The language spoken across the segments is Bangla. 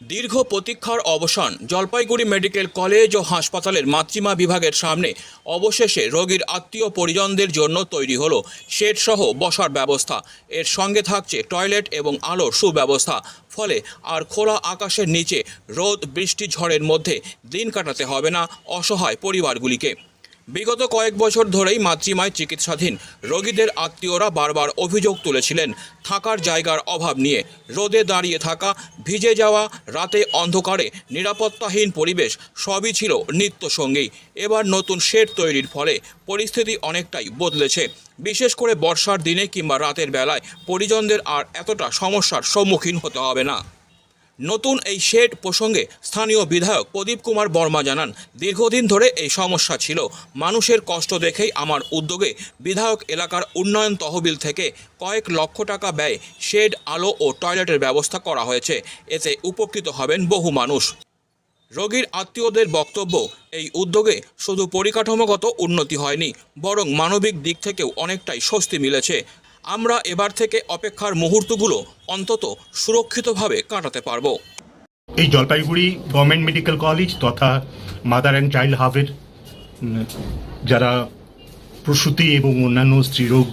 দীর্ঘ প্রতীক্ষার অবসান জলপাইগুড়ি মেডিকেল কলেজ ও হাসপাতালের মাতৃমা বিভাগের সামনে অবশেষে রোগীর আত্মীয় পরিজনদের জন্য তৈরি হলো শেড সহ বসার ব্যবস্থা। এর সঙ্গে থাকছে টয়লেট এবং আলোর সুব্যবস্থা। ফলে আর খোলা আকাশের নিচে রোদ, বৃষ্টি, ঝড়ের মধ্যে দিন কাটাতে হবে না অসহায় পরিবারগুলিকে। বিগত কয়েক বছর ধরেই মাতৃমায় চিকিৎসাধীন রোগীদের আত্মীয়রা বারবার অভিযোগ তুলেছিলেন থাকার জায়গার অভাব নিয়ে। রোদে দাঁড়িয়ে থাকা, ভিজে যাওয়া, রাতে অন্ধকারে নিরাপত্তাহীন পরিবেশ সবই ছিল নিত্য সঙ্গী এবার নতুন শেড তৈরির ফলে পরিস্থিতি অনেকটাই বদলেছে। বিশেষ করে বর্ষার দিনে কিংবা রাতের বেলায় পরিজনদের আর এতটা সমস্যার সম্মুখীন হতে হবে না। নতুন এই শেড প্রসঙ্গে স্থানীয় বিধায়ক প্রদীপ কুমার বর্মা জানান, দীর্ঘদিন ধরে এই সমস্যা ছিল। মানুষের কষ্ট দেখেই আমার উদ্যোগে বিধায়ক এলাকার উন্নয়ন তহবিল থেকে কয়েক লক্ষ টাকা ব্যয় শেড, আলো ও টয়লেটের ব্যবস্থা করা হয়েছে। এতে উপকৃত হবেন বহু মানুষ। রোগীর আত্মীয়দের বক্তব্য, এই উদ্যোগে শুধু পরিকাঠামোগত উন্নতি হয়নি, বরং মানবিক দিক থেকেও অনেকটাই স্বস্তি মিলেছে। আমরা এবার থেকে অপেক্ষার মুহূর্তগুলো অন্তত সুরক্ষিতভাবে কাটাতে পারব। এই জলপাইগুড়ি গভর্নমেন্ট মেডিকেল কলেজ তথা মাদার অ্যান্ড চাইল্ড হাবের যারা প্রসূতি এবং অন্যান্য স্ত্রীরোগ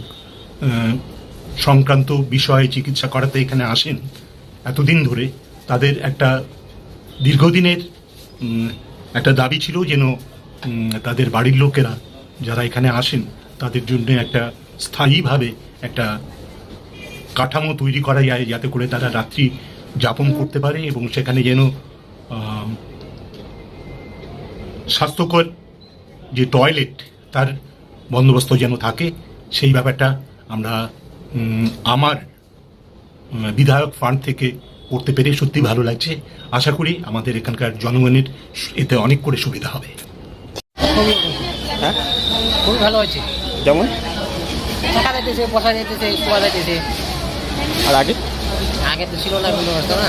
সংক্রান্ত বিষয়ে চিকিৎসা করাতে এখানে আসেন, এতদিন ধরে তাদের একটা দীর্ঘদিনের একটা দাবি ছিল যেন তাদের বাড়ির লোকেরা যারা এখানে আসেন তাদের জন্য একটা স্থায়ীভাবে একটা কাঠামো তৈরি করা যায় যাতে করে তারা রাত্রি যাপন করতে পারে এবং সেখানে যেন স্বাস্থ্যকর যে টয়লেট তার বন্দোবস্ত যেন থাকে সেই ব্যাপারটা আমরা উম, আমার বিধায়ক ফান্ড থেকে করতে পেরে সত্যি ভালো লাগছে। আশা করি আমাদের এখানকার জনগণের এতে অনেক করে সুবিধা হবে। হ্যাঁ? খুবই ভালো হয়েছে। যেমন? থাকা বসা যেতেছে শোয়া যেতেছে আর আগে? আগে তো ছিল না কোনো ব্যবস্থা না।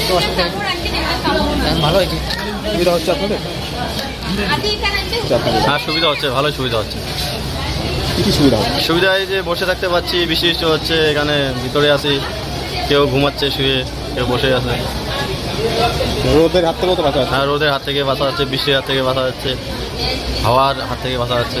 একটু অসুবিধা ভালো হয়েছে। সুবিধা হচ্ছে আপনাদের? হ্যাঁ সুবিধা হচ্ছে ভালো সুবিধা হচ্ছে। কি কি সুবিধা হচ্ছে? সুবিধা এই যে বসে থাকতে পারছি বৃষ্টি বৃষ্টি হচ্ছে এখানে ভিতরে আসি কেউ ঘুমাচ্ছে শুয়ে কেউ বসে আছে। রোদের হাত থেকেও তো বাঁচা হ্যাঁ রোদের হাত থেকে বাঁচা যাচ্ছে বৃষ্টির হাত থেকে বাঁচা যাচ্ছে হাওয়ার হাত থেকে বাঁচা যাচ্ছে।